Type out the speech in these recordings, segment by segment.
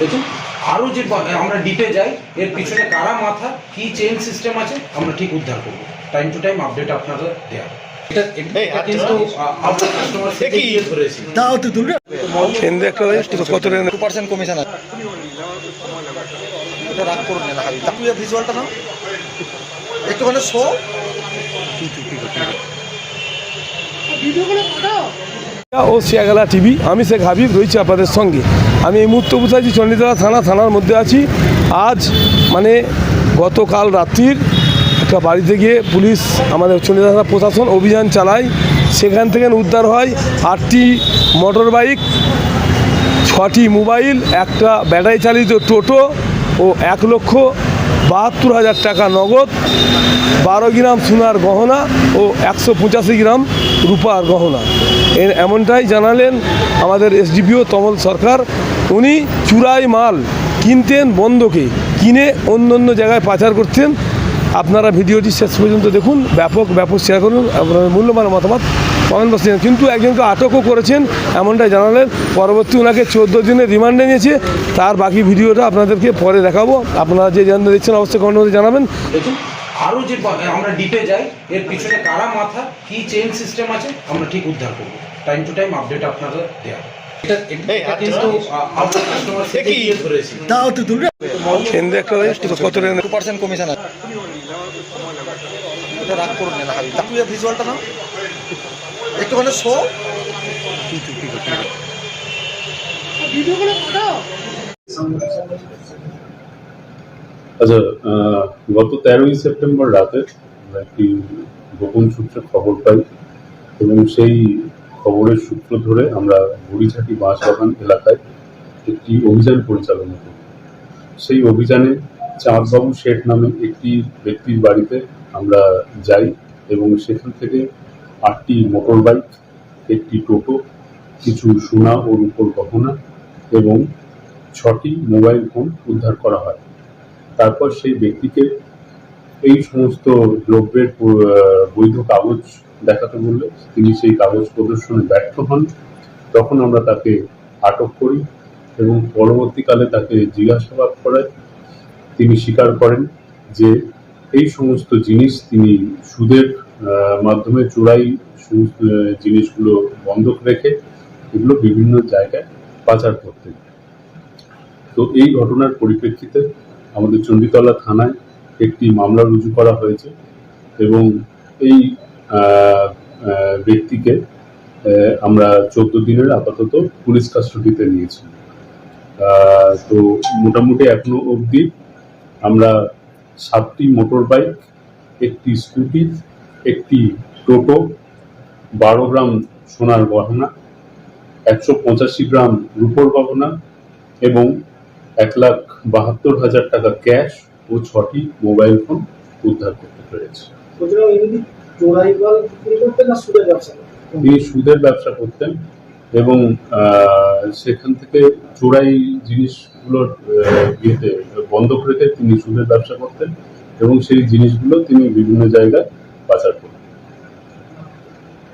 দেখুন আরও যে আমরা ডিপে যাই এর পিছনে কারা মাথা কি চেইন সিস্টেম আছে আমরা ঠিক উদ্ধার করব। টাইম টু টাইম আপডেট আপনারা দেওয়া কত? কমিশন আছে রাগ করুন না ভিজুয়ালটা একটুখানি শো। ও শিয়াগালা টিভি, আমি শেখ হাবিব রয়েছি আপনাদের সঙ্গে। আমি এই মুহূর্তে বসে আছি থানা, থানার মধ্যে আছি। আজ মানে গতকাল রাত্রির একটা বাড়িতে গিয়ে পুলিশ আমাদের চণ্ডীতলা থানা প্রশাসন অভিযান চালায়। সেখান থেকে উদ্ধার হয় আটটি মোটর বাইক ছটি মোবাইল, একটা ব্যাটারি চালিত টোটো ও এক লক্ষ বাহাত্তর হাজার টাকা নগদ, বারো গ্রাম সোনার গহনা ও একশো পঁচাশি গ্রাম রূপার গহনা। এর এমনটাই জানালেন আমাদের এসডিপিও তমল সরকার। উনি চূড়াই মাল কিনতেন বন্ধকে, কিনে অন্য অন্য জায়গায় পাচার করতেন। আপনারা ভিডিওটি শেষ পর্যন্ত দেখুন, ব্যাপক ব্যাপক শেয়ার করুন আপনার মূল্যবান মতামত কমেন্ট বক্সে। কিন্তু একজনকে আটকও করেছেন, এমনটাই জানালেন। পরবর্তী ওনাকে চোদ্দ দিনের রিমান্ডে নিয়েছে। তার বাকি ভিডিওটা আপনাদেরকে পরে দেখাবো। আপনারা যে জানতে দেখছেন অবশ্যই কমেন্ট মধ্যে জানাবেন। আরও যে আমরা ডিপে যাই, এর পিছনে কারা মাথা, কি চেইন সিস্টেম আছে, আমরা ঠিক উদ্ধার করব। টাইম টু টাইম আপডেট আপনারা দেওয়া একটুখানি শো। আচ্ছা আহ, গত তেরোই সেপ্টেম্বর রাতে আমরা একটি গোপন সূত্রে খবর পাই এবং সেই খবরের সূত্র ধরে আমরা বুড়িঝাটি বাঁশবাগান এলাকায় একটি অভিযান পরিচালনা করি। সেই অভিযানে চাঁদবাবু শেঠ নামে একটি ব্যক্তির বাড়িতে আমরা যাই এবং সেখান থেকে আটটি মোটর বাইক একটি টোটো, কিছু সোনা ও রূপোর গহনা এবং ছটি মোবাইল ফোন উদ্ধার করা হয়। তারপর সেই ব্যক্তিকে এই সমস্ত দ্রব্যের বৈধ কাগজ দেখাতে বললে তিনি সেই কাগজ প্রদর্শনে ব্যর্থ হন। তখন আমরা তাকে আটক করি এবং পরবর্তীকালে তাকে জিজ্ঞাসাবাদ করায় তিনি স্বীকার করেন যে এই সমস্ত জিনিস তিনি সুদের মাধ্যমে চোরাই জিনিসগুলো বন্ধক রেখে এগুলো বিভিন্ন জায়গায় পাচার করতেন তো এই ঘটনার পরিপ্রেক্ষিতে আমাদের চণ্ডীতলা থানায় একটি মামলা রুজু করা হয়েছে এবং এই ব্যক্তিকে আমরা চোদ্দ দিনের আপাতত পুলিশ কাস্টডিতে নিয়েছি তো মোটামুটি এখনও অবধি আমরা সাতটি মোটর বাইক, একটি স্কুটি, একটি টোটো, বারো গ্রাম সোনার গহনা, একশো পঁচাশি গ্রাম রূপোর গহনা এবং এক লাখ বাহাত্তর হাজার টাকা ক্যাশ ও ছটি মোবাইল ফোন উদ্ধার করতে পেরেছে চোরাই বিক্রি না? তিনি সুদের ব্যবসা করতেন এবং সেখান থেকে চোরাই জিনিসগুলোর ইয়েতে বন্ধক রেখে তিনি সুদের ব্যবসা করতেন এবং সেই জিনিসগুলো তিনি বিভিন্ন জায়গায় পাচার করতেন।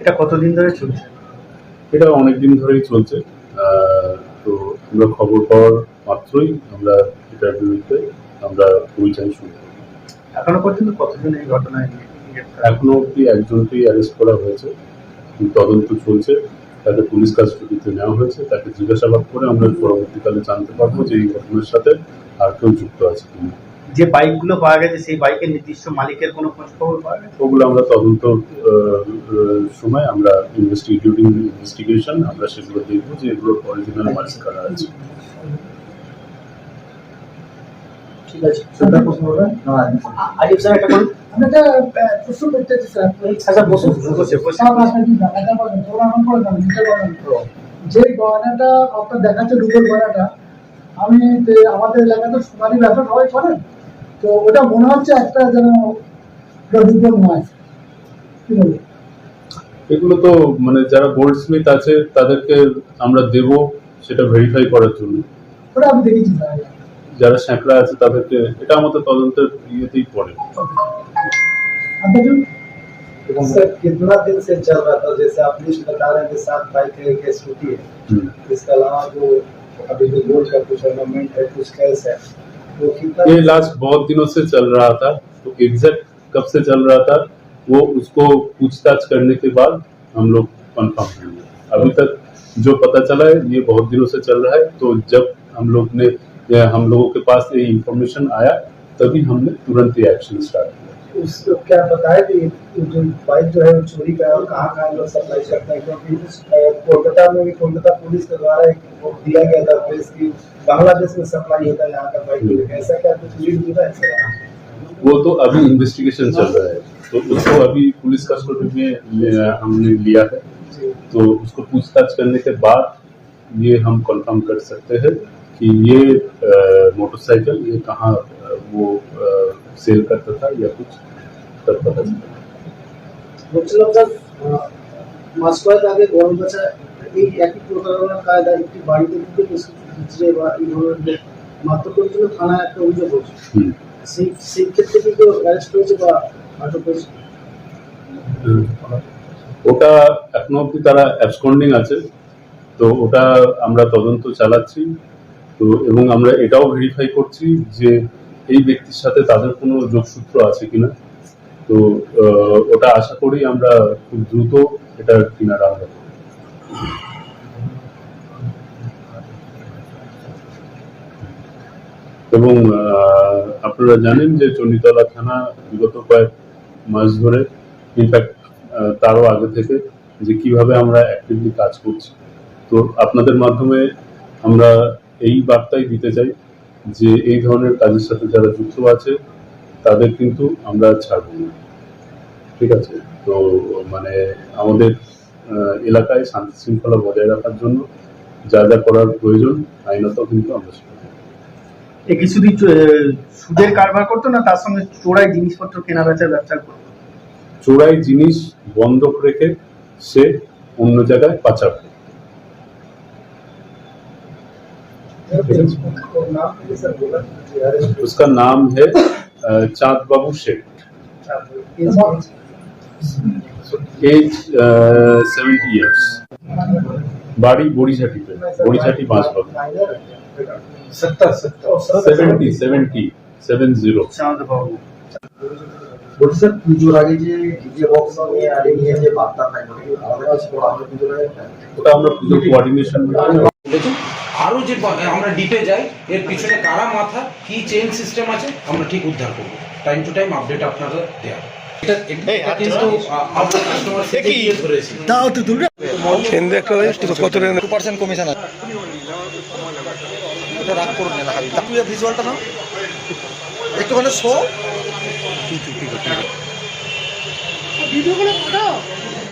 এটা কতদিন ধরে চলছে? এটা অনেক দিন ধরেই চলছে। তো আমরা খবর পাওয়ার মাত্রই আমরা এটার বিরুদ্ধে আমরা অভিযান শুরু করি। এখনও পর্যন্ত কতদিন এই ঘটনায় এখনও অব্দি একজনকেই অ্যারেস্ট করা হয়েছে। তদন্ত চলছে। তাকে পুলিশ কাস্টডিতে নেওয়া হয়েছে। তাকে জিজ্ঞাসাবাদ করে আমরা পরবর্তীকালে জানতে পারব যে এই ঘটনার সাথে আর কেউ যুক্ত আছে কিনা। যে বাইকগুলো পাওয়া গেছে সেই বাইকের নির্দিষ্ট মালিকের কোনো খোঁজ খবর পাওয়া গেছে? ওগুলো আমরা তদন্ত সময় আমরা ইনভেস্টিগেটিং ইনভেস্টিগেশন আমরা সেগুলো দেখব যে এগুলোর অরিজিনাল মালিক কারা আছে। ঠিক আছে। সেটা প্রশ্ন হবে আজিব স্যার একটা বলুন আহ, প্রশ্ন করতে স্যার। আচ্ছা বসুন বসে বসে সব আপনার কি দেখাতে পারবেন প্রমাণ করে দেন দিতে পারবেন যে গয়নাটা আপনার দেখাচ্ছে রূপের গয়নাটা আমি তে- আমাদের এলাকাতে সোনালি ব্যবসা সবাই করেন তো ওটা মনে হচ্ছে একটা যেন রূপের নয় কি বলব এগুলো তো মানে যারা গোল্ড স্মিথ আছে তাদেরকে আমরা দেব সেটা ভেরিফাই করার জন্য। ওটা আমি দেখেছি যারা স্যাঁকড়া আছে তাদেরকে এটা আমাদের তদন্তের ইয়েতেই পড়ে আপনার জন্য सर कितना दिन से चल रहा था जैसे आप लिस्ट बता रहे हैं कि सात बाइक है एक स्कूटी है হুম। इसके अलावा जो अभी जो गोल्ड का कुछ ऑर्नामेंट है कुछ कैश है वो कितना ये लास्ट बहुत दिनों से चल रहा था तो एग्जैक्ट कब से चल रहा था वो उसको पूछताछ करने के बाद हम लोग कंफर्म करेंगे अभी तक जो पता चला है ये बहुत दिनों से चल रहा है तो जब हम लोग ने ये हम लोगों के पास ये इंफॉर्मेशन आया तभी हमने तुरंत ये एक्शन स्टार्ट किया। उसको क्या बताया कि जो बाइक जो है वो चोरी का है और कहाँ कहाँ लोग सप्लाई करते हैं? क्योंकि कोलकाता में भी कोलकाता पुलिस के द्वारा एक वो दिया गया था प्रेस की बांग्लादेश में सप्लाई होता है यहाँ का बाइक ऐसा क्या कुछ लीड मिला वो तो अभी इन्वेस्टिगेशन चल रहा है। तो उसको अभी पुलिस कस्टडी में हमने लिया है। तो उसको पूछताछ करने के बाद ये हम कंफर्म कर सकते हैं। कि ये अ, मोटरसाइकिल ये कहाँ अ, वो सेल करता था या कुछ तब पता चला বলছিলাম স্যার মাস কয়েক আগে গরম বাচ্চা এই একই প্রতারণার কায়দা একটি বাড়িতে ঢুকে বিস্কুট খুচরে বা এই ধরনের মাত্র করার জন্য থানায় একটা অভিযোগ হয়েছে হুম। সেই সেই ক্ষেত্রে কি কেউ অ্যারেস্ট হয়েছে বা আটক হয়েছে ওটা এখনো অব্দি তারা অ্যাবসকন্ডিং আছে তো ওটা আমরা তদন্ত চালাচ্ছি তো এবং আমরা এটাও ভেরিফাই করছি যে এই ব্যক্তির সাথে তাদের কোনো যোগসূত্র আছে কিনা। তো ওটা আশা করি আমরা খুব দ্রুত এটা কিনারা আমরা এবং আপনারা জানেন যে চণ্ডীতলা থানা বিগত কয়েক মাস ধরে ইনফ্যাক্ট তারও আগে থেকে যে কীভাবে আমরা অ্যাক্টিভলি কাজ করছি। তো আপনাদের মাধ্যমে আমরা এই বার্তাই দিতে চাই যে এই ধরনের কাজের সাথে যারা যুক্ত আছে তাদের কিন্তু আমরা ছাড়ব না। ঠিক আছে? তো মানে আমাদের এলাকায় শান্তি শৃঙ্খলা বজায় রাখার জন্য যা যা করার প্রয়োজন আইনত কিন্তু আমরা এ কিছুদিন সুদের কারবার করতো না? তার সঙ্গে চোরাই জিনিসপত্র কেনা বেচার ব্যবসা করতো? চোরাই জিনিস বন্ধক রেখে সে অন্য জায়গায় পাচার করে। नाम भी सर बोला कि अरेस्ट उसका नाम है अ, Chand Babu Sheikh age seventy years बाड़ी बोड़ीझाटी पे बोड़ीझाटी बांसबाग सत्तर सत्तर সেভেন্টি সেভেন্টি সেভেন জিরো চাঁদ বাবু বলছি স্যার পুজোর আগে যে ডিজে বক্স নিয়ে আর এই নিয়ে যে বার্তা পাই আমাদের কাছে পড়া আমরা পুজোর আগে ওটা আমরা পুজো কোঅর্ডিনেশন দেখুন আরও যে আমরা ডিপে যাই এর পিছনে কারা মাথা কি চেইন সিস্টেম আছে আমরা ঠিক উদ্ধার করব। টাইম টু টাইম আপডেট আপনাদের দেওয়া একটুখানি শো। ভিডিওগুলো